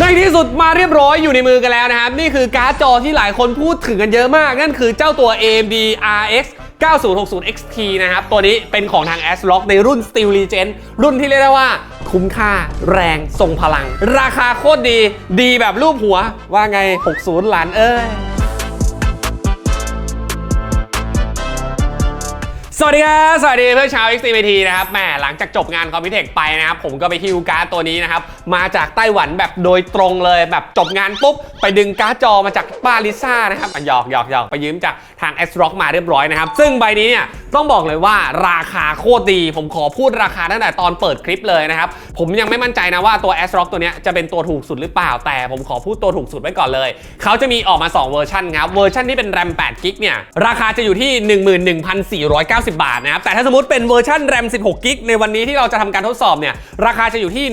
ในที่สุดมาเรียบร้อยอยู่ในมือกันแล้วนะครับ นี่คือการ์ดจอที่หลายคนพูดถึงกันเยอะมาก นั่นคือเจ้าตัว AMD RX 9060 XT นะครับ ตัวนี้เป็นของทาง ASRock ในรุ่น Steel Legend รุ่นที่เรียกได้ว่า คุ้มค่าแรงทรงพลัง ราคาโคตรดี ดีแบบรูปหัวว่าไง 60 หลานเอ้ย สวัสดีครับ สวัสดีเพื่อนชาว XTVT นะครับแหมหลังจากจบงานคอมพิวเทคไปนะครับ ผมก็ไปฮิวการ์ดตัวนี้นะครับ มาจากไต้หวันแบบโดยตรงเลยแบบจบงานปุ๊บ ไปดึงการ์ดจอมาจากป้าลิซ่านะครับหยอกหยอกหยอกไปยืมจากทาง s r o c k มาเรียบร้อยนะครับ ซึ่งใบนี้เนี่ยต้องบอกเลยว่าราคาโคตรดี ผมขอพูดราคาตั้งแต่ตอนเปิดคลิปเลยนะครับ ผมยังไม่มั่นใจนะว่าตัว s r o c k ตัวนี้จะเป็นตัวถูกสุดหรือเปล่า แต่ผมขอพูดตัวถูกสุดไว้ก่อนเลย เขาจะมีออกมา 2 เวอร์ชันครับเวอร์ชันที่เป็น RAM 8 g b เนี่ยราคาจะอยู่ที่ 11,490บาทนะครับ แต่ถ้าสมมติเป็นเวอร์ชัน RAM 16 g b ในวันนี้ที่เราจะทำการทดสอบเนี่ย ราคาจะอยู่ที่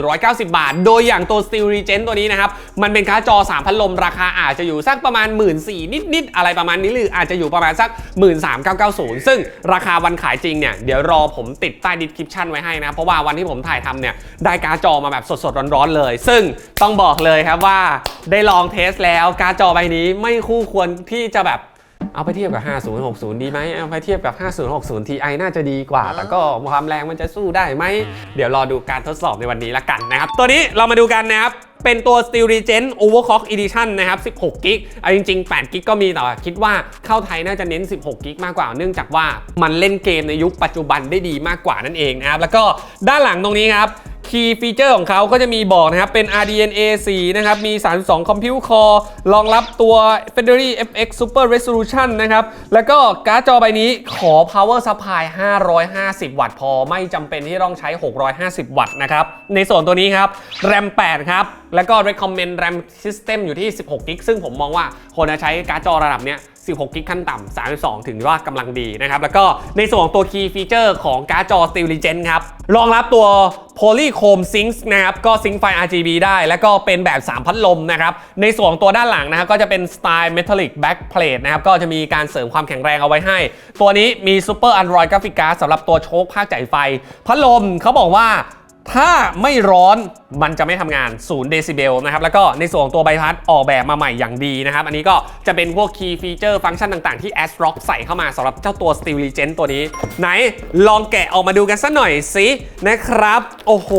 13,490 บาท โดยอย่างตัว Steel Regen ตัวนี้นะครับ มันเป็นการ์ดจอ3พัดลม ราคาอาจจะอยู่สักประมาณ 1 4 0 0 0นิด ๆ อะไรประมาณนี้หรืออาจจะอยู่ประมาณสัก 13,990 ซึ่งราคาวันขายจริงเนี่ยเดี๋ยวรอผมติดใต้ดีคริปชันไว้ให้นะเพราะว่าวันที่ผมถ่ายทำเนี่ยได้การ์ดจอมาแบบสด ๆ ร้อน ๆ เลย ซึ่งต้องบอกเลยครับว่าได้ลองเทสแล้วการ์ดจอใบนี้ไม่คู่ควรที่จะแบบ เอาไปเทียบกับ 5060 ดีไหมเอาไปเทียบกับ 5060 Ti น่าจะดีกว่า แต่ก็ความแรงมันจะสู้ได้ไหม เดี๋ยวรอดูการทดสอบในวันนี้ละกันนะครับ ตัวนี้เรามาดูกันนะครับ เป็นตัว Steel Regen Overclock Edition นะครับ 16 กิกเอาจริง ๆ 8 กิกก็มีแต่ว่าคิดว่าเข้าไทยน่าจะเน้น 16 กิกมากกว่า เนื่องจากว่ามันเล่นเกมในยุคปัจจุบันได้ดีมากกว่านั่นเองนะครับ แล้วก็ด้านหลังตรงนี้ครับ คีย์ฟีเจอร์ของเขาก็จะมีบอกนะครับ เป็น RDNA 4 นะครับ มี 32 Compute Core รองรับตัว Federi FX Super Resolution นะครับ แล้วก็การ์ดจอใบนี้ขอ Power Supply 550 วัตต์พอ ไม่จำเป็นที่ต้องใช้ 650 วัตต์นะครับ ในส่วนตัวนี้ครับ RAM 8 ครับ แล้วก็ recommend RAM system อยู่ที่ 16กิกซึ่งผมมองว่าคนจะใช้การ์ดจอระดับเนี้ย16 กิกขั้นต่ำ 32 ถึงว่ากำลังดีนะครับ แล้วก็ในส่วนของตัว Key Feature ของการ์ดจอ Steel Legend ครับ รองรับตัว Polychrome Sync นะครับก็ซิงค์ไฟ RGB ได้ แล้วก็เป็นแบบ 3 พัดลมนะครับ ในส่วนตัวด้านหลังนะครับก็จะเป็นสไตล์ Metallic Backplate นะครับ ก็จะมีการเสริมความแข็งแรงเอาไว้ให้ ตัวนี้มี Super Android Graphic Card สำหรับตัวโชคภาคจ่ายไฟ พัดลมเขาบอกว่า ถ้าไม่ร้อนมันจะไม่ทำงาน0เดซิเบลนะครับแล้วก็ในส่วนของตัวใบพัดออกแบบมาใหม่อย่างดีนะครับอันนี้ก็จะเป็นพวก Key Feature ฟังก์ชันต่างๆที่ ASRock ใส่เข้ามาสำหรับเจ้าตัว Steel Legend ตัวนี้ ไหนลองแกะออกมาดูกันสักหน่อยสินะครับ โอ้โห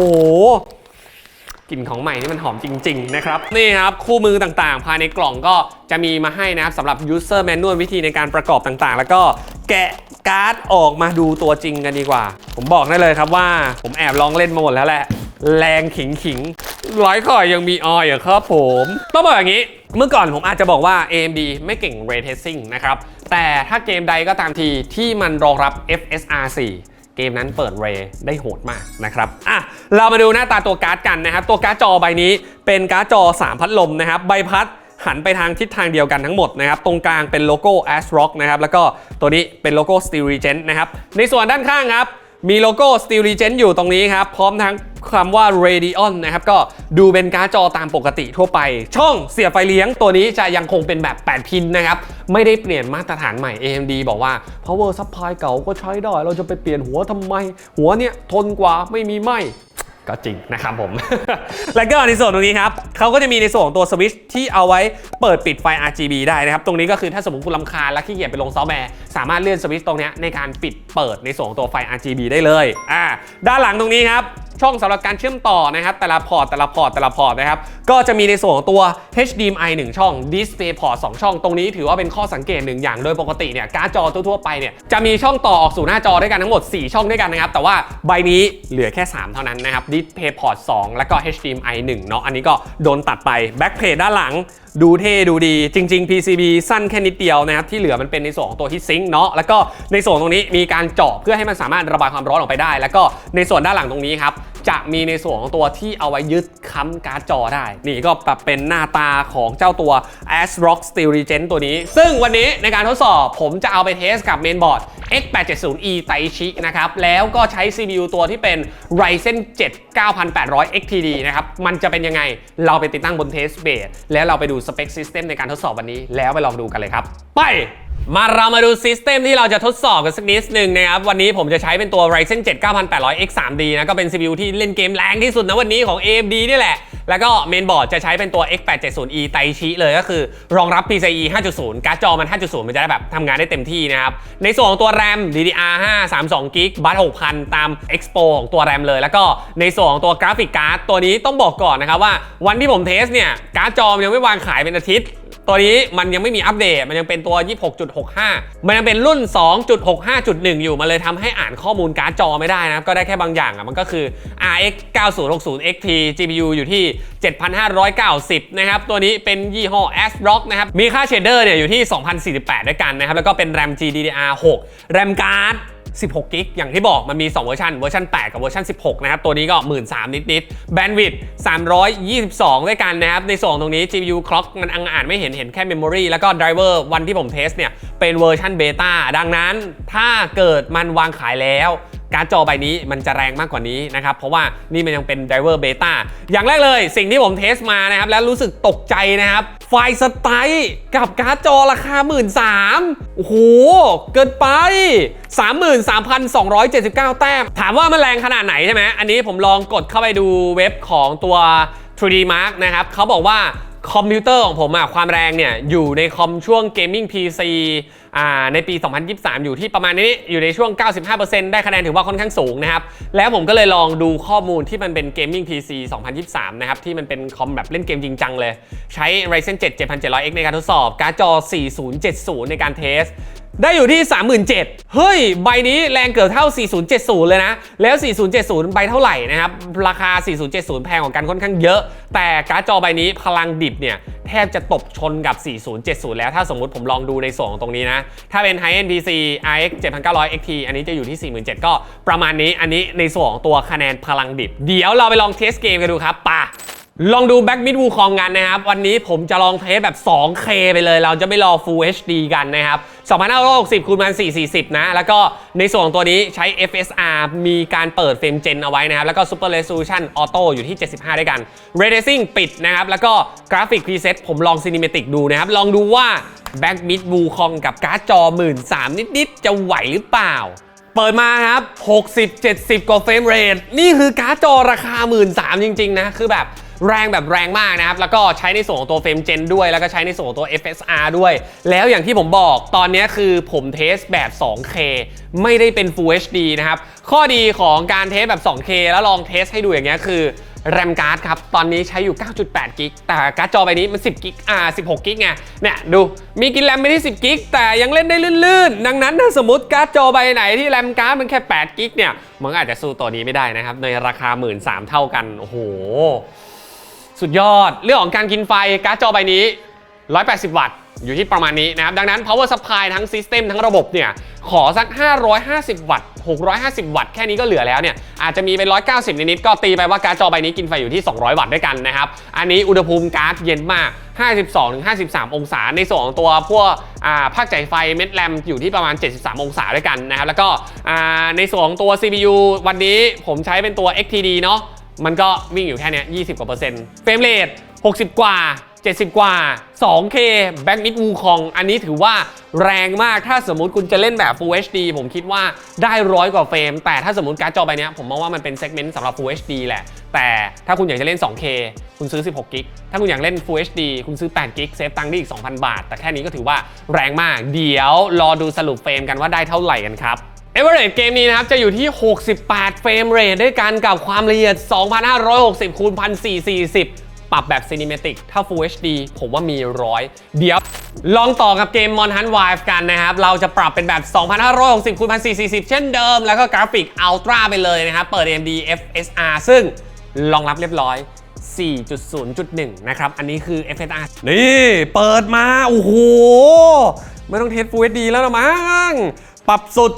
กลิ่นของใหม่นี่มันหอมจริง ๆ นะครับ นี่ครับ คู่มือต่างๆ ภายในกล่องก็จะมีมาให้นะครับสำหรับ user manual วิธีในการประกอบต่างๆ แล้วก็แกะ การ์ดออกมาดูตัวจริงกันดีกว่า ผมบอกได้เลยครับว่า ผมแอบลองเล่นมาหมดแล้วแหละ แรงขิงขิงๆร้อยข่อยยังมีออยเหรอครับผม ต้องบอกอย่างนี้ เมื่อก่อนผมอาจจะบอกว่า AMD ไม่เก่ง ray tracing นะครับ แต่ถ้าเกมใดก็ตามทีที่มันรองรับ FSR 4เกมนั้นเปิดเรได้โหดมากนะครับ อะ เรามาดูหน้าตาตัวการ์ดกันนะครับ ตัวการ์ดจอใบนี้เป็นการ์ดจอ 3 พัดลมนะครับ ใบพัด หันไปทางทิศทางเดียวกันทั้งหมดนะครับ ตรงกลางเป็นโลโก้ ASRock นะครับ แล้วก็ตัวนี้เป็นโลโก้ Steel Regent นะครับ ในส่วนด้านข้างครับ มีโลโก้ Steel Regent อยู่ตรงนี้ครับ พร้อมทั้งคำว่า Radeon นะครับ ก็ดูเป็นการ์ดจอตามปกติทั่วไป ช่องเสียบไฟเลี้ยงตัวนี้จะยังคงเป็นแบบ 8 พินนะครับ ไม่ได้เปลี่ยนมาตรฐานใหม่ AMD บอกว่า power supply เก่าก็ใช้ได้ เราจะไปเปลี่ยนหัวทำไม หัวเนี่ยทนกว่าไม่มีไหม ก็จริงนะครับผม แล้วก็ในส่วนตรงนี้ครับเขาก็จะมีในส่วนของตัวสวิตช์ที่เอาไว้เปิดปิดไฟ RGB ได้นะครับ ตรงนี้ก็คือถ้าสมมติคุณลำคาญและขี้เกียจไปลงซอฟต์แวร์ สามารถเลื่อนสวิตช์ตรงนี้ในการปิดเปิดในส่วนของตัวไฟ RGB ได้เลยอ่าด้านหลังตรงนี้ครับช่องสำหรับการเชื่อมต่อนะครับ แต่ละพอร์ตแต่ละพอร์ตแต่ละพอร์ตนะครับ ก็จะมีในส่วนของตัว HDMI 1 ช่อง Display Port 2 ช่อง ตรงนี้ถือว่าเป็นข้อสังเกตหนึ่งอย่างโดยปกติเนี่ยการ์ดจอทั่วๆไปเนี่ยจะมีช่องต่อออกสู่หน้าจอด้วยกันทั้งหมด 4 ช่องด้วยกันนะครับ แต่ว่าใบนี้เหลือแค่ 3 เท่านั้นนะครับ Display Port 2 แล้วก็ HDMI 1 เนาะอันนี้ก็โดนตัดไป Backplate ด้านหลัง ดูเท่ดูดีจริง ๆ PCB สั้นแค่นิดเดียวนะครับที่เหลือมันเป็นในส่วนของตัวที่ซิงค์เนาะแล้วก็ในส่วนตรงนี้มีการเจาะเพื่อให้มันสามารถระบายความร้อนออกไปได้ แล้วก็ในส่วนด้านหลังตรงนี้ครับ จะมีในส่วนของตัวที่เอาไว้ยึดค้ำการ์ดจอได้ นี่ก็แบบเป็นหน้าตาของเจ้าตัว ASRock Steel Regent ตัวนี้ ซึ่งวันนี้ในการทดสอบผมจะเอาไปเทสกับเมนบอร์ด X870E Taichi นะครับ แล้วก็ใช้ CPU ตัวที่เป็น Ryzen 7 9800 XTD นะครับ มันจะเป็นยังไง เราไปติดตั้งบนเทสเบดแล้วเราไปดูสเปคซิสเต็มในการทดสอบวันนี้ แล้วไปลองดูกันเลยครับ ไป มาเรามาดูซิสเต็มที่เราจะทดสอบกันสักนิดนึงนะครับ วันนี้ผมจะใช้เป็นตัว Ryzen 7 9800X 3D นะ ก็เป็น CPU ที่เล่นเกมแรงที่สุดนะวันนี้ของ AMD นี่แหละ แล้วก็เมนบอร์ดจะใช้เป็นตัว X870E ไตชิเลยก็คือ รองรับ PCIe 5.0 การ์ดจอมัน 5.0 มันจะได้แบบทำงานได้เต็มที่นะครับ ในส่วนของตัว RAM DDR5 32 g b บัต6,000 ตาม Expo ของตัว RAM เลย แล้วก็ในส่วนของตัวกราฟิกการ์ดตัวนี้ต้องบอกก่อนนะครับว่าวันที่ผมเทสเนี่ยการ์ดจอมันยังไม่วางขายเป็นอาทิตย์ ตัวนี้มันยังไม่มีอัปเดต มันยังเป็นตัว 26.65 มันยังเป็นรุ่น 2.65.1 อยู่ มันเลยทำให้อ่านข้อมูลการ์ดจอไม่ได้นะครับก็ได้แค่บางอย่างอะ มันก็คือ RX 9060 XT GPU อยู่ที่ 7,590 นะครับ ตัวนี้เป็นยี่ห้อ ASRock นะครับ มีค่าเชดเดอร์เนี่ยอยู่ที่ 2,048 ด้วยกันนะครับ แล้วก็เป็น RAM GDDR6 RAM card 16กิกอย่างที่บอกมันมี 2 เวอร์ชันเวอร์ชัน 8 กับเวอร์ชัน 16 นะครับ ตัวนี้ก็ 1 3ื่นนิดๆแบนด์วิดต์322 ด้วยกันนะครับ ในส่วนตรงนี้ GPU clock มันอังอ่านไม่เห็นเห็นแค่ memory แล้วก็ driver วันที่ผมเทสเนี่ย เป็นเวอร์ชันเบต้าดังนั้นถ้าเกิดมันวางขายแล้ว การ์ดจอใบนี้มันจะแรงมากกว่านี้นะครับเพราะว่านี่มันยังเป็น driver beta อย่างแรกเลยสิ่งที่ผมเทสมานะครับแล้วรู้สึกตกใจนะครับไฟสไตล์กับการ์ดจอราคา 1 3ื่นโอ้โห เกินไป 33,279 แต้ม ถามว่ามันแรงขนาดไหนใช่ไหมอันนี้ผมลองกดเข้าไปดูเว็บของตัว 3D Mark นะครับเขาบอกว่า คอมพิวเตอร์ของผมอะความแรงเนี่ยอยู่ในคอมช่วงเกมมิ่ง PC อ่าในปี 2023 อยู่ที่ประมาณนี้อยู่ในช่วง 95%ได้คะแนนถือว่าค่อนข้างสูงนะครับ แล้วผมก็เลยลองดูข้อมูลที่มันเป็นเกมมิ่ง PC 2023 นะครับ ที่มันเป็นคอมแบบเล่นเกมจริงจังเลย ใช้ Ryzen 7 7700X ในการทดสอบ การ์ดจอ 4070 ในการเทส ได้อยู่ที่ 37,000 เฮ้ย ใบนี้แรงเกือบเท่า 4070 เลยนะ แล้ว 4070 ใบเท่าไหร่นะครับ ราคา 4070 แพงกว่ากันค่อนข้างเยอะ แต่การ์ดจอใบนี้พลังดิบเนี่ย แทบจะตบชนกับ 4070 แล้วถ้าสมมุติผมลองดูในส่วนของตรงนี้นะ ถ้าเป็น High End PC RX 7900 XT อันนี้จะอยู่ที่ 47,000 ก็ประมาณนี้ อันนี้ในส่วนของตัวคะแนนพลังดิบ เดี๋ยวเราไปลองเทสเกมกันดูครับป่ะ ลองดู Back Mid Wu Kong กันนะครับ วันนี้ผมจะลองเทสแบบ 2K ไปเลย เราจะไม่รอ Full HD กันนะครับ2560คูณ1440 นะ แล้วก็ในส่วนตัวนี้ใช้ FSR มีการเปิดเฟรมเจนเอาไว้นะครับ แล้วก็ Super Resolution Auto อยู่ที่ 75 ด้วยกัน Ray Tracing ปิดนะครับ แล้วก็กราฟิก Preset ผมลอง Cinematic ดูนะครับ ลองดูว่า Back Mid Wu Kong กับการ์ดจอ 13,000นิดๆ จะไหวหรือเปล่าเปิดมาครับ 60-70 กว่าเฟรมเรท นี่คือการ์ดจอราคา 13,000จริง ๆ นะ คือแบบ แรงแบบแรงมากนะครับ แล้วก็ใช้ในส่วนของตัวเฟรมเจนด้วย แล้วก็ใช้ในส่วนของตัว FSR ด้วย แล้วอย่างที่ผมบอกตอนนี้คือผมเทสแบบ 2K ไม่ได้เป็น Full HD นะครับ ข้อดีของการเทสแบบ 2K แล้วลองเทสให้ดูอย่างเงี้ยคือ แรมการ์ดครับ ตอนนี้ใช้อยู่ 9.8 กิก แต่การ์ดจอใบนี้มัน 10 กิก อ่า 16 กิกไง เนี่ยดู มีกินแรมไปที่ 10 กิก แต่ยังเล่นได้ลื่นๆ ดังนั้นถ้าสมมติการ์ดจอใบไหนที่แรมการ์ดมันแค่ 8 กิกเนี่ย มันอาจจะสู้ตัวนี้ไม่ได้นะครับ ในราคา 1 3ื่นเท่ากัน โอ้โห สุดยอด เรื่องของการกินไฟการ์ดจอใบนี้ 180 วัตต์ อยู่ที่ประมาณนี้นะครับ ดังนั้น power supply ทั้ง system ทั้งระบบเนี่ย ขอสัก 550 วัตต์ 650 วัตต์ แค่นี้ก็เหลือแล้วเนี่ย อาจจะมีเป็น 190 นิดๆก็ตีไปว่าการ์ดจอใบนี้กินไฟอยู่ที่ 200 วัตต์ด้วยกันนะครับ อันนี้อุณหภูมิการ์ดเย็นมาก 52-53 องศา ในส่วนของตัวพวกอ่าภาคจ่ายไฟเม็ดแรมอยู่ที่ประมาณ 73 องศาด้วยกันนะครับ แล้วก็อ่าในส่วนของตัว CPU วันนี้ผมใช้เป็นตัว XTD เนาะ มันก็วิ่งอยู่แค่นี้20กว่าเปอร์เซ็นต์ เฟรมเรท60 กว่า 70 กว่า 2K Back Mid Wukong อันนี้ถือว่าแรงมากถ้าสมมุติคุณจะเล่นแบบ Full HD ผมคิดว่าได้ร้อยกว่าเฟรม แต่ถ้าสมมติการ์ดจอใบนี้ผมมองว่ามันเป็นเซกเมนต์สำหรับ Full HD แหละ แต่ถ้าคุณอยากจะเล่น 2K คุณซื้อ 16 กิก ถ้าคุณอยากเล่น Full HD คุณซื้อ 8 กิก เซฟตังค์ได้อีก 2,000 บาท แต่แค่นี้ก็ถือว่าแรงมาก เดี๋ยวรอดูสรุปเฟรมกันว่าได้เท่าไหร่กันครับเอเวอร์เรเกมนี้นะครับ จะอยู่ที่ 68 เฟรมเรทด้วยกันกับความละเอียด 2560 คูณ 1440 ปรับแบบ Cinematic ถ้า Full HD ผมว่ามีร้อยเดี๋ยว ลองต่อกับเกม Mon Hunt Wife กันนะครับ เราจะปรับเป็นแบบ 2560คูณ1440 เช่นเดิม แล้วก็กราฟิก Ultra ไปเลยนะครับ เปิด AMD FSR ซึ่งรองรับเรียบร้อย 4.0.1 นะครับ อันนี้คือ FSR นี่ เปิดมา โอ้โห ไม่ต้องเทส Full HD แล้วนะมั้ง ปรับสุด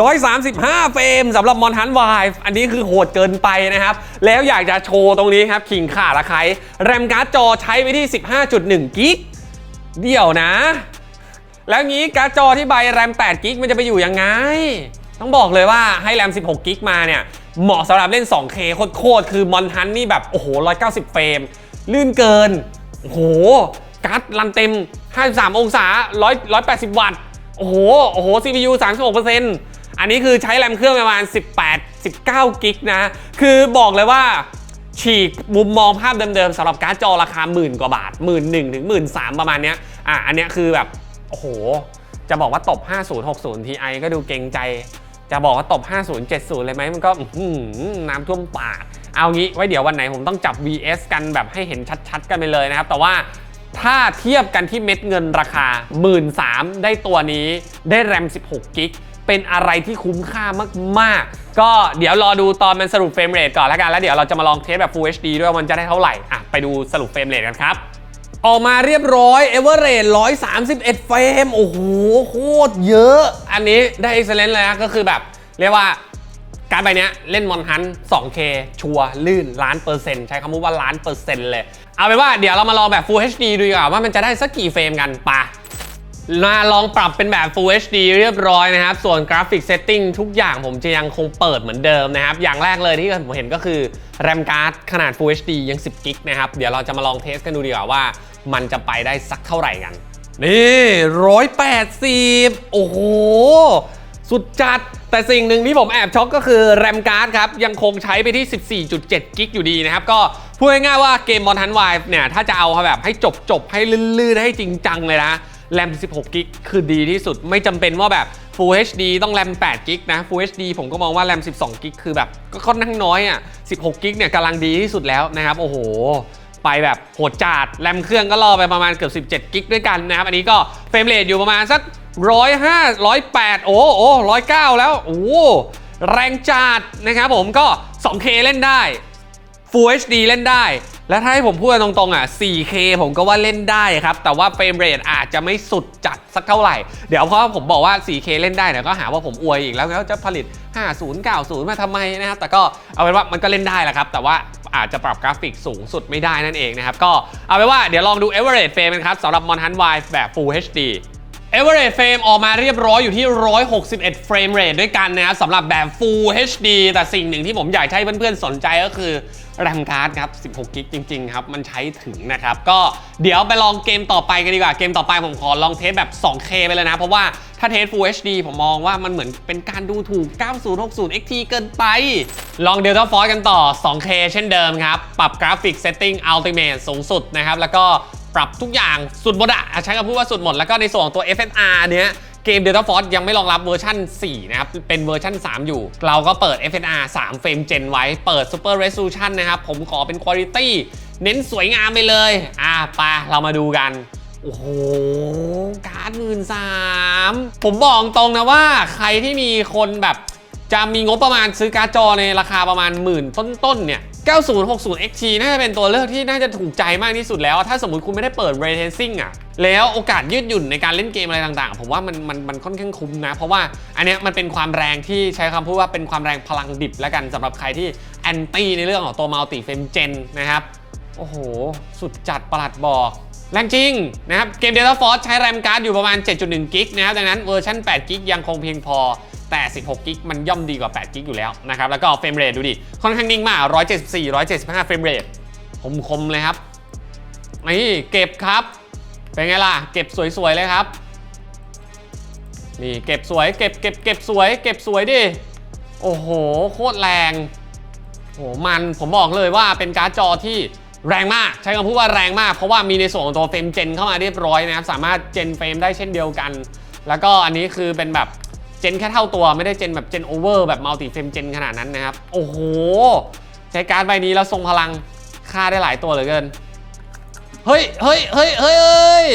135 เฟรมสำหรับมอนทันไวฟ์อันนี้คือโหดเกินไปนะครับ แล้วอยากจะโชว์ตรงนี้ครับขิงขาละใครแรมการ์ดจอใช้ไว้ที่ 15.1 กิกเดี๋ยวนะ แล้วงี้การ์ดจอที่ใบแรม8 กิกมันจะไปอยู่ยังไง ต้องบอกเลยว่าให้แรม 16 กิกมาเนี่ย เหมาะสำหรับเล่น 2K โคตรๆคือมอนทันนี่แบบโอ้โห 190 เฟรม ลื่นเกิน โอ้โหการ์ดรันเต็ม 53 องศา 100 180 วัตต์ โอ้โห โอ้โห CPU 36%อันันนี้คือใช้แรมเครื่องประมาณ 18 19 กิกนะ คือบอกเลยว่าฉีกมุมมองภาพเดิมๆสำหรับการ์ดจอราคาหมื่นกว่าบาท1 1ื่นหนึ่งถึงหมื่นสามประมาณเนี้ยอะอันเนี้ยคือแบบ โอ้โห จะบอกว่าตบ 5060 Ti ก็ดูเกรงใจ จะบอกว่าตบ 5070 เลยไหมมันก็น้ำท่วมปาก เอางี้ไว้เดี๋ยววันไหนผมต้องจับ VS กันแบบให้เห็นชัดๆ กันไปเลยนะครับ แต่ว่าถ้าเทียบกันที่เม็ดเงินราคา 1 3ื่นได้ตัวนี้ได้แรม 16 กิก เป็นอะไรที่คุ้มค่ามาก ๆ ก็เดี๋ยวรอดูตอนมันสรุปเฟรมเรทก่อนแล้วกัน แล้วเดี๋ยวเราจะมาลองเทสแบบ Full HD ด้วยว่ามันจะได้เท่าไหร่อะไปดูสรุปเฟรมเรทกันครับออกมาเรียบร้อย e v e r a g e 131 เฟรม โอ้โห โคตรเยอะ อันนี้ได้ excellent เลยนะ ก็คือแบบ เรียกว่าการดใบเนี้ยเล่นมอนฮัน 2K ชัวร์ลื่นล้านเปอร์เซ็นต์ใช้คำว่าล้านเปอร์เซ็นต์เลย เอาเป็นว่าเดี๋ยวเรามาลองแบบ Full HD ดูดีกว่าว่ามันจะได้สักกี่เฟรมกันปะ มาลองปรับเป็นแบบ Full HD เรียบร้อยนะครับ ส่วนกราฟิกเซตติ้งทุกอย่างผมจะยังคงเปิดเหมือนเดิมนะครับ อย่างแรกเลยที่ผมเห็นก็คือแรมการ์ดขนาด Full HD ยัง 10กิกนะครับ เดี๋ยวเราจะมาลองเทสกันดูดีกว่าว่า มันจะไปได้สักเท่าไหร่กัน นี่ร้อยแปดสิบโอ้โห สุดจัด แต่สิ่งหนึ่งที่ผมแอบช็อกก็คือแรมการ์ดครับ ยังคงใช้ไปที่ 14.7กิกอยู่ดีนะครับ ก็พูดง่ายๆว่าเกมบอลทันไวเนี่ยถ้าจะเอาแบบให้จบจบให้ลื่นๆให้จริงจังเลยนะ แรม 16 กิก คือดีที่สุด ไม่จำเป็นว่าแบบ Full HD ต้องแรม 8 กิกนะ Full HD ผมก็มองว่าแรม 12 กิก คือแบบก็ค่อนข้างน้อยอะ 16 กิกเนี่ยกำลังดีที่สุดแล้วนะครับ โอ้โห ไปแบบโหดจัด แรมเครื่องก็ล่อไปประมาณเกือบ 17 กิกด้วยกันนะครับ อันนี้ก็เฟรมเรทอยู่ประมาณสัก105 108โอ้โอ้109แล้ว โอ้แรงจัดนะครับผมก็ 2K เล่นได้ Full HD เล่นได้ และถ้าให้ผมพูดตรงๆอะ 4K ผมก็ว่าเล่นได้ครับ แต่ว่าเฟรมเรทอาจจะไม่สุดจัดสักเท่าไหร่ เดี๋ยวเพราะผมบอกว่า 4K เล่นได้เนี่ยก็หาว่าผมอวยอีกแล้วแล้วจะผลิต 50 90 มาทำไมนะครับ แต่ก็เอาเป็นว่ามันก็เล่นได้แหละครับ แต่ว่าอาจจะปรับกราฟิกสูงสุดไม่ได้นั่นเองนะครับ ก็เอาเป็นว่าเดี๋ยวลองดู average frame กันครับสำหรับ Monhan Y แบบ Full HD Average frame ออกมาเรียบร้อยอยู่ที่ 161 frame rate ด้วยกันนะครับสำหรับแบบ Full HD แต่สิ่งหนึ่งที่ผมอยากให้เพื่อนๆสนใจก็คือ แรมการ์ดครับ 16 กิกจริง ๆ ครับ มันใช้ถึงนะครับ ก็เดี๋ยวไปลองเกมต่อไปกันดีกว่า เกมต่อไปผมขอลองเทสแบบ 2K ไปเลยนะ เพราะว่าถ้าเทส Full HD ผมมองว่ามันเหมือนเป็นการดูถูก 9060 XT เกินไป ลอง Delta Force กันต่อ 2K เช่นเดิมครับ ปรับกราฟิก Setting Ultimate สูงสุดนะครับ แล้วก็ปรับทุกอย่างสุดหมดอะอะใช้คำพูดว่าสุดหมด แล้วก็ในส่วนของตัว FSR เนี้ย เกม Delta Force ยังไม่รองรับเวอร์ชัน4 นะครับ เป็นเวอร์ชัน3 อยู่ เราก็เปิด FSR 3 เฟรมเจนไว้ เปิด Super Resolution นะครับ ผมขอเป็น Quality เน้นสวยงามไปเลย อะไปเรามาดูกัน โอ้โห การ์ดหมื่นสามผมบอกตรงนะว่าใครที่มีคนแบบ จะมีงบประมาณซื้อการ์ดจอในราคาประมาณหมื่นต้นๆเนี่ย 9060 XT น่าจะเป็นตัวเลือกที่น่าจะถูกใจมากที่สุดแล้ว ถ้าสมมติคุณไม่ได้เปิด Ray Tracing อะ แล้วโอกาสยืดหยุ่นในการเล่นเกมอะไรต่างๆ ผมว่ามันมันมันค่อนข้างคุ้มนะ เพราะว่าอันเนี้ยมันเป็นความแรงที่ใช้คำพูดว่าเป็นความแรงพลังดิบแล้วกันสำหรับใครที่แอนตี้ในเรื่องของตัว Multi Frame Gen นะครับ โอ้โห สุดจัดประหลัดบอก แรงจริงนะครับ เกม Delta Force ใช้แรมการ์ดอยู่ประมาณ 7.1 กิกนะครับ ดังนั้นเวอร์ชัน8 กิกยังคงเพียงพอแต่ 16 กิกมันย่อมดีกว่า 8 กิกอยู่แล้วนะครับ แล้วก็เฟรมเรทดูดิ ค่อนข้างนิ่งมาก 174 175 เฟรมเรทคมคมๆเลยครับ นี่เก็บครับ เป็นไงล่ะ เก็บสวยๆเลยครับ นี่เก็บสวย เก็บเก็บเก็บสวย เก็บสวยดิ โอ้โห โคตรแรงโหมัน ผมบอกเลยว่าเป็นการ์ดจอที่ แรงมากใช้คำพูดว่าแรงมาก เพราะว่ามีในส่วนของตัวเฟรมเจนเข้ามาเรียบร้อยนะครับ สามารถเจนเฟรมได้เช่นเดียวกัน แล้วก็อันนี้คือเป็นแบบเจนแค่เท่าตัวไม่ได้เจนแบบเจนโอเวอร์แบบมัลติเฟรมเจนขนาดนั้นนะครับ โอ้โห ใช้การใบนี้แล้วทรงพลังฆ่าได้หลายตัวเหลือเกิน เฮ้ยเฮ้ยเฮ้ยเฮ้ยเฮ้ย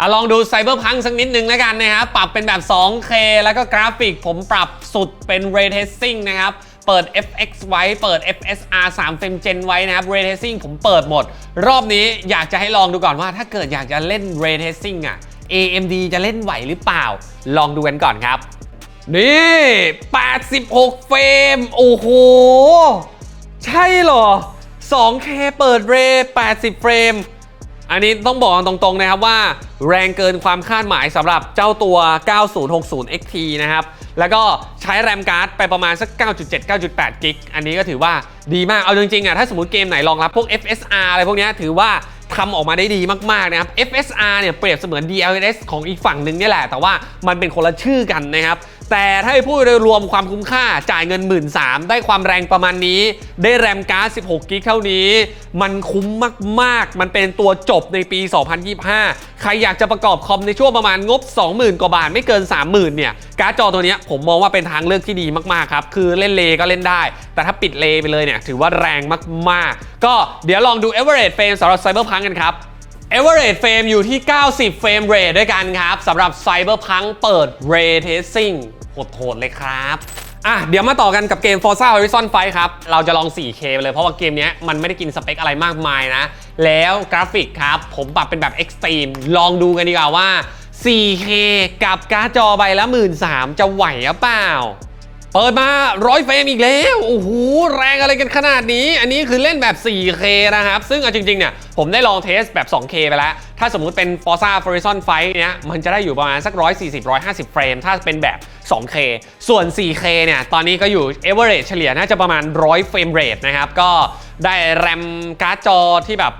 อะลองดูไซเบอร์พังสักนิดนึงแล้วกันนะครับ ปรับเป็นแบบ 2K แล้วก็กราฟิกผมปรับสุดเป็น Ray Tracing นะครับ เปิด FX ไว้ เปิด FSR 3 Frame Gen ไว้นะครับ Ray Tracing ผมเปิดหมด รอบนี้อยากจะให้ลองดูก่อนว่า ถ้าเกิดอยากจะเล่น Ray Tracing อะ AMD จะเล่นไหวหรือเปล่า ลองดูกันก่อนครับ นี่ 86 เฟรม โอ้โห ใช่เหรอ 2K เปิดเรย์80 เฟรม อันนี้ต้องบอกตรงๆนะครับว่า แรงเกินความคาดหมายสำหรับเจ้าตัว 9060 XT นะครับ แล้วก็ใช้แรมการ์ดไปประมาณสัก 9.7 9.8 กิก อันนี้ก็ถือว่าดีมาก เอาจริงๆอะถ้าสมมติเกมไหนรองรับพวก FSR อะไรพวกนี้ถือว่าทำออกมาได้ดีมากๆนะครับ FSR เนี่ยเปรียบเสมือน DLSS ของอีกฝั่งหนึ่งนี่แหละ แต่ว่ามันเป็นคนละชื่อกันนะครับ แต่ถ้าให้พูดโดยรวมความคุ้มค่าจ่ายเงิน 1 3ื่นได้ความแรงประมาณนี้ ได้แรมการ์ด 16 กิกเท่านี้ มันคุ้มมาก ๆ มันเป็นตัวจบในปี 2025 ใครอยากจะประกอบคอมในช่วงประมาณงบ 20,000 กว่าบาทไม่เกิน 30,000 เนี่ย การ์ดจอตัวนี้ผมมองว่าเป็นทางเลือกที่ดีมาก ๆ ครับ คือเล่นเลก็เล่นได้ แต่ถ้าปิดเลไปเลยเนี่ยถือว่าแรงมาก ๆ ก็เดี๋ยวลองดู average frame สำหรับ Cyberpunk กันครับ average frame อยู่ที่ 90 frame rate ด้วยกันครับสำหรับ Cyberpunk เปิด Ray Tracing โหดๆเลยครับอะเดี๋ยวมาต่อกันกับเกม Forza Horizon 5 ครับ เราจะลอง 4K ไปเลยเพราะว่าเกมนี้มันไม่ได้กินสเปคอะไรมากมายนะ แล้วกราฟิกครับ ผมปรับเป็นแบบ Extreme ลองดูกันดีกว่าว่า 4K กับการ์ดจอใบละ 1 3ื่นจะไหวหรือเปล่า เปิดมาร้อยเฟรมอีกแล้ว โอ้โห แรงอะไรกันขนาดนี้ อันนี้คือเล่นแบบ 4K นะครับ ซึ่งเอาจริงๆเนี่ยผมได้ลองเทสแบบ 2K ไปแล้ว ถ้าสมมุติเป็น Forza Horizon 5 เนี้ยมันจะได้อยู่ประมาณสัก 140-150 เฟรม ถ้าเป็นแบบ 2K ส่วน 4K เนี่ยตอนนี้ก็อยู่ average เฉลี่ยน่าจะประมาณ 100 เฟรมเรทนะครับ ก็ได้แรมการ์ดจอที่แบบ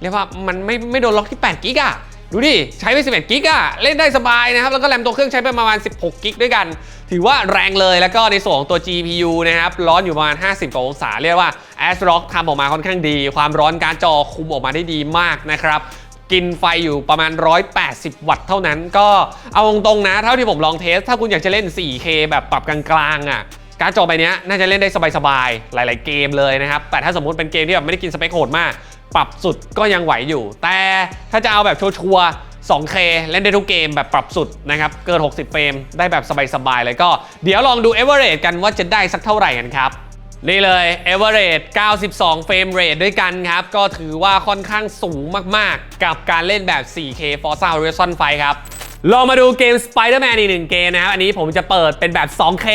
เรียกว่ามันไม่ไม่โดนล็อกที่8กิกอะดูดิ ใช้ไป 11 กิกอะเล่นได้สบายนะครับ แล้วก็แรมตัวเครื่องใช้ไปประมาณ 16 กิกด้วยกัน ถือว่าแรงเลยแล้วก็ในส่วนของตัว GPU นะครับ ร้อนอยู่ประมาณ 50 กว่าองศา เรียกว่า ASRock ทำออกมาค่อนข้างดี ความร้อนการดจอคุมออกมาได้ดีมากนะครับ กินไฟอยู่ประมาณ 180 วัตต์เท่านั้น ก็เอาตรงๆนะ เท่าที่ผมลองเทส ถ้าคุณอยากจะเล่น 4K แบบปรับกลางๆอะการ์ดจอใบเนี้ยน่าจะเล่นได้สบายๆ หลาย ๆ เกมเลยนะครับ แต่ถ้าสมมุติเป็นเกมที่แบบไม่ได้กินสเปคโหดมาก ปรับสุดก็ยังไหวอยู่ แต่ถ้าจะเอาแบบชัวร์ๆ 2K เล่นได้ทุกเกมแบบปรับสุดนะครับ เกิน 60 เฟรมได้แบบสบายๆ เลยก็ เดี๋ยวลองดู average กันว่าจะได้สักเท่าไหร่กันครับ นี่เลย average 92เฟรมเรทด้วยกันครับ ก็ถือว่าค่อนข้างสูงมากๆ กับการเล่นแบบ 4K Forza Horizon 5ครับ ลองมาดูเกม Spider-Man อีกหนึ่งเกมนะครับ อันนี้ผมจะเปิดเป็นแบบ 2K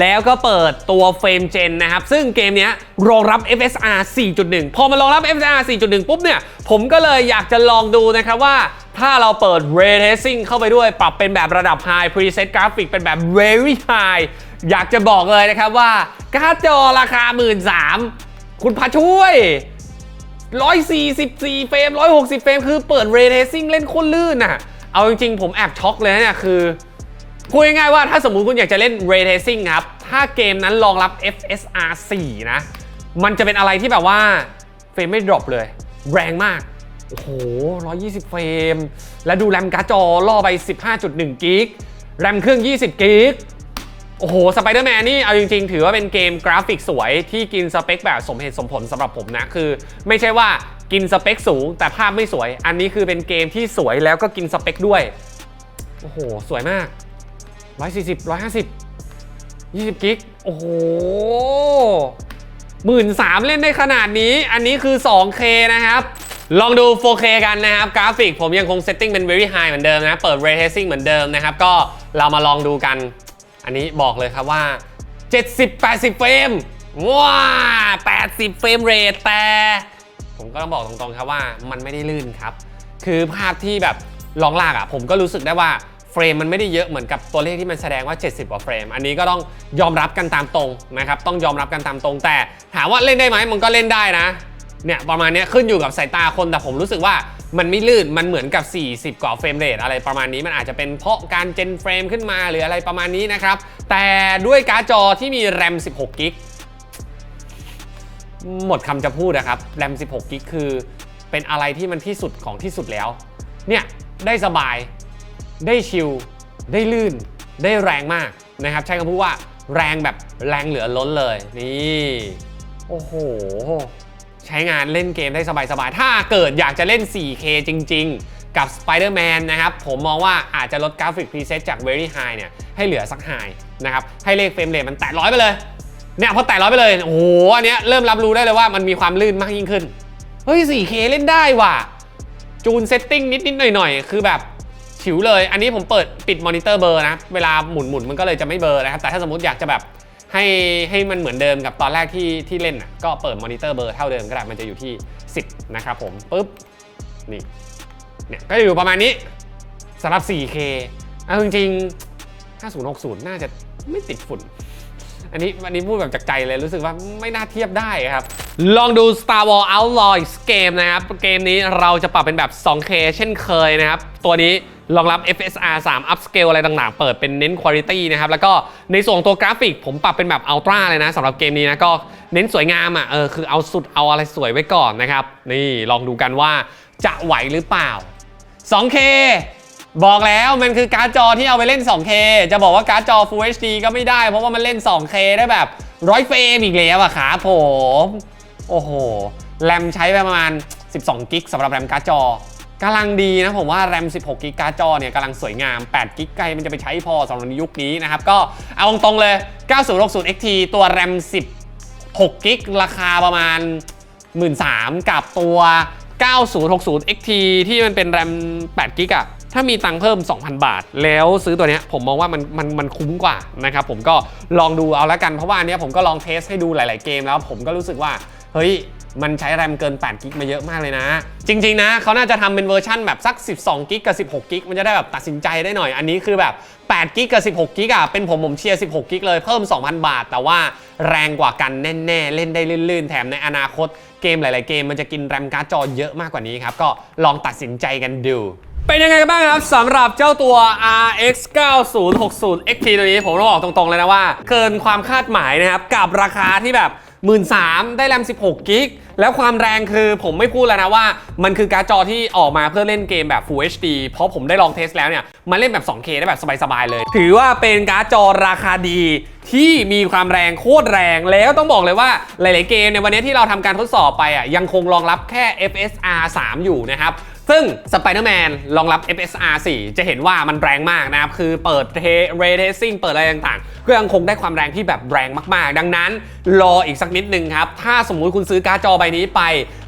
แล้วก็เปิดตัวเฟรมเจนนะครับ ซึ่งเกมนี้รองรับ FSR 4.1 พอมารองรับ FSR 4.1 ปุ๊บเนี่ย ผมก็เลยอยากจะลองดูนะครับว่าถ้าเราเปิด Ray Tracing เข้าไปด้วย ปรับเป็นแบบระดับ High Preset Graphic เป็นแบบ Very High อยากจะบอกเลยนะครับว่าการ์ดจอราคา 1 3ื่นคุณพาช่วย144เฟรม160 เฟรม คือเปิด Ray Tracing เล่นโคตรลื่นอะ เอาจริงๆ ผมแอบช็อกเลยนะเนี่ยคือพูดง่ายๆว่าถ้าสมมุติคุณอยากจะเล่น Ray Tracing ครับ ถ้าเกมนั้นรองรับ FSR 4 นะ มันจะเป็นอะไรที่แบบว่าเฟรมไม่ดรอปเลย แรงมาก โอ้โห 120 เฟรม แล้วดูแรมการ์ดจอล่อไป 15.1 กิก แรมเครื่อง 20 กิก โอ้โห สไปเดอร์แมนนี่ เอาจริงๆ ถือว่าเป็นเกมกราฟิกสวยที่กินสเปคแบบสมเหตุสมผลสำหรับผมนะ คือ ไม่ใช่ว่า กินสเปคสูงแต่ภาพไม่สวย อันนี้คือเป็นเกมที่สวยแล้วก็กินสเปคด้วย โอ้โห สวยมาก 140 150 20 กิก โอ้โหหมื่นสามเล่นได้ขนาดนี้ อันนี้คือ 2K นะครับ ลองดู 4K กันนะครับ กราฟิกผมยังคงเซตติ้งเป็น very high เหมือนเดิมนะ เปิด ray tracing เหมือนเดิมนะครับ ก็เรามาลองดูกัน อันนี้บอกเลยครับว่า 70-80 เฟรม ว้า80 เฟรมเรทแต่ ผมก็ต้องบอกตรงๆครับว่ามันไม่ได้ลื่นครับ คือภาพที่แบบลองลากอะ่ะผมก็รู้สึกได้ว่าเฟรมมันไม่ได้เยอะเหมือนกับตัวเลขที่มันแสดงว่า 70 กว่าเฟรม อันนี้ก็ต้องยอมรับกันตามตรงนะครับต้องยอมรับกันตามตรง แต่ถามว่าเล่นได้ไหมมันก็เล่นได้นะเนี่ยประมาณนี้ขึ้นอยู่กับสายตาคนแต่ผมรู้สึกว่ามันไม่ลื่นมันเหมือนกับ 40 กว่าเฟรมเรทอะไรประมาณนี้มันอาจจะเป็นเพราะการเจนเฟรมขึ้นมาหรืออะไรประมาณนี้นะครับแต่ด้วยการ์ดจอที่มีแรม 16 กิก หมดคำจะพูดนะครับแรม 16กิกคือเป็นอะไรที่มันที่สุดของที่สุดแล้ว เนี่ย ได้สบาย ได้ชิล ได้ลื่น ได้แรงมากนะครับ ใช้คำพูดว่าแรงแบบแรงเหลือล้นเลย นี่ โอ้โห ใช้งานเล่นเกมได้สบายๆ ถ้าเกิดอยากจะเล่น 4K จริง ๆ กับ Spider-Man นะครับ ผมมองว่าอาจจะลดกราฟิกพรีเซตจาก Very High เนี่ย ให้เหลือสัก High นะครับ ให้เลขเฟรมเรทมันแตะร้อยไปเลย เนี่ยพอแตะร้อยไปเลยโอ้โหอันเนี้ยเริ่มรับรู้ได้เลยว่ามันมีความลื่นมากยิ่งขึ้น เฮ้ย 4K เล่นได้ว่ะ จูนเซตติ้งนิดๆหน่อยๆคือแบบฉิวเลย อันนี้ผมเปิดปิดมอนิเตอร์เบอร์นะ เวลาหมุนหมุนๆมันก็เลยจะไม่เบอร์นะครับ แต่ถ้าสมมติอยากจะแบบให้ให้มันเหมือนเดิมกับตอนแรกที่ที่เล่นอะก็เปิดมอนิเตอร์เบอร์เท่าเดิมก็ได้ มันจะอยู่ที่ 10 นะครับผมปุ๊บ นี่ เนี่ย ก็อยู่ประมาณนี้สำหรับ 4K เอาจริงๆ5060 น่าจะไม่ติดฝุ่น อันนี้อันนี้พูดแบบจากใจเลยรู้สึกว่าไม่น่าเทียบได้ครับ ลองดู Star Wars Outlaws Game นะครับ เกมนี้เราจะปรับเป็นแบบ 2K เช่นเคยนะครับ ตัวนี้รองรับ FSR 3 Upscale อะไรต่างๆ เปิดเป็นเน้น Quality นะครับ แล้วก็ในส่วนตัวกราฟิกผมปรับเป็นแบบ Ultra เลยนะสำหรับเกมนี้นะ ก็เน้นสวยงามอะเออคือเอาสุดเอาอะไรสวยไว้ก่อนนะครับ นี่ลองดูกันว่าจะไหวหรือเปล่า 2K บอกแล้วมันคือการ์ดจอที่เอาไปเล่น 2K จะบอกว่าการ์ดจอ Full HD ก็ไม่ได้ เพราะว่ามันเล่น 2K ได้แบบร้อยเฟรมอีกแล้วอะครับผม โอ้โห แรมใช้ไปประมาณ 12 กิกสำหรับแรมการ์ดจอกำลังดีนะผมว่าแรม 16 กิกการ์ดจอเนี่ยกำลังสวยงาม 8 กิกไกลมันจะไปใช้พอสำหรับในยุคนี้นะครับ ก็เอาตรงๆเลย 9060 XT ตัวแรม 16 กิกราคาประมาณ 13,000 กับตัว 9060 XT ที่มันเป็นแรม 8 กิกอะ ถ้ามีตังเพิ่ม 2,000 บาท แล้วซื้อตัวนี้ผมมองว่ามันมันมันคุ้มกว่านะครับผมก็ลองดูเอาละกันเพราะว่าอันนี้ผมก็ลองเทสให้ดูหลาย ๆเกมแล้ว ผมก็รู้สึกว่าเฮ้ยมันใช้แรมเกิน8กิกมาเยอะมากเลยนะ จริง ๆ นะเขาน่าจะทำเป็นเวอร์ชั่นแบบสัก 12กิกกับ16กิกมันจะได้แบบตัดสินใจได้หน่อย อันนี้คือแบบ8กิกกับ16กิกอะเป็นผมผมเชียร์16กิกเลยเพิ่ม 2,000 บาท แต่ว่าแรงกว่ากันแน่ๆ เล่นได้ลื่นๆ แถมในอนาคตเกมหลาย ๆ เกมมันจะกินแรมการ์ดจอเยอะมากกว่านี้ครับ ก็ลองตัดสินใจกันดู เป็นยังไงกันบ้างครับสำหรับเจ้าตัว RX 9060 XT ตัวนี้ผมต้องบอกตรงๆเลยนะว่า เกินความคาดหมายนะครับ กับราคาที่แบบ 1 3ื่นได้แรม 16 กิกแล้วความแรงคือผมไม่พูดแล้วนะว่า มันคือการ์ดจอที่ออกมาเพื่อเล่นเกมแบบ Full HD เพราะผมได้ลองเทสแล้วเนี่ย มันเล่นแบบ 2K ได้แบบสบาย ๆ เลย ถือว่าเป็นการ์ดจอราคาดีที่มีความแรงโคตรแรงแล้วต้องบอกเลยว่าหลาย ๆ เกมในวันนี้ที่เราทำการทดสอบไปอะยังคงรองรับแค่ FSR 3 อยู่นะครับ ซึ่ง Spider-Man รองรับ FSR 4 จะเห็นว่ามันแรงมากนะครับ คือเปิดเรเทซิ่งเปิดอะไรต่าง ก็ยังคงได้ความแรงที่แบบแรงมากๆ ดังนั้น รออีกสักนิดนึงครับ ถ้าสมมุติคุณซื้อการ์ดจอใบนี้ไป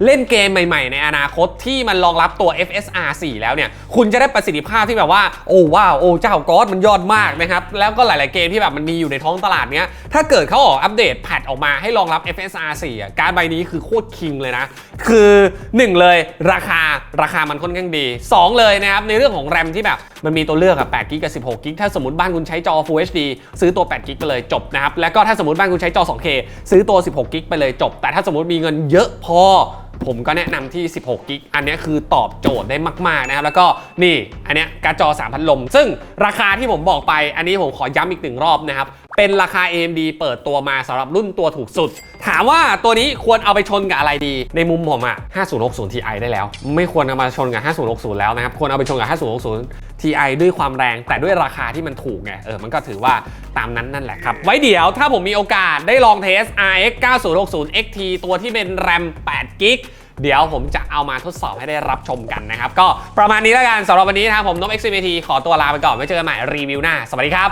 เล่นเกมใหม่ๆ ในอนาคตที่มันรองรับตัว FSR 4 แล้วเนี่ย คุณจะได้ประสิทธิภาพที่แบบว่า โอ้ว้าว โอ้เจ้าก๊อดมันยอดมากนะครับ แล้วก็หลายๆเกมที่แบบมันมีอยู่ในท้องตลาดเนี้ย ถ้าเกิดเขาออกอัปเดตแพทออกมาให้รองรับ FSR 4อะ การ์ดใบนี้คือโคตรคิงเลยนะ คือ 1 เลยราคาราคามันค่อนข้างดี 2 เลยนะครับในเรื่องของแรมที่แบบมันมีตัวเลือกอะ8กิกกับ16กิกถ้าสมมติบ้านคุณใช้จอ Full HD ซื้อตัว8กิกไปเลยจบนะครับ แล้วก็ถ้าสมมติบ้านคุณใช้จอ 2K ซื้อตัว 16กิกไปเลยจบ แต่ถ้าสมมติมีเงินเยอะพอ ผมก็แนะนำที่ 16กิกอันนี้คือตอบโจทย์ได้มากๆนะครับ แล้วก็นี่ อันนี้การ์ดจอ3พัดลม ซึ่งราคาที่ผมบอกไป อันนี้ผมขอย้ำอีกหนึ่งรอบนะครับ เป็นราคา AMD เปิดตัวมาสำหรับรุ่นตัวถูกสุด ถามว่าตัวนี้ควรเอาไปชนกับอะไรดี ในมุมผมอะ5060 Ti ได้แล้ว ไม่ควรเอามาชนกับ 5060 แล้วนะครับ ควรเอาไปชนกับ 5060 Ti ด้วยความแรง แต่ด้วยราคาที่มันถูกไง เออ มันก็ถือว่าตามนั้นนั่นแหละครับ ไว้เดี๋ยวถ้าผมมีโอกาสได้ลองเทส RX 9060 XT ตัวที่เป็นแรม8กิกเดี๋ยวผมจะเอามาทดสอบให้ได้รับชมกันนะครับ ก็ประมาณนี้แล้วกันสำหรับวันนี้นะครับผมนบ XMT ขอตัวลาไปก่อนไว้เจอกันใหม่รีวิวหน้า สวัสดีครับ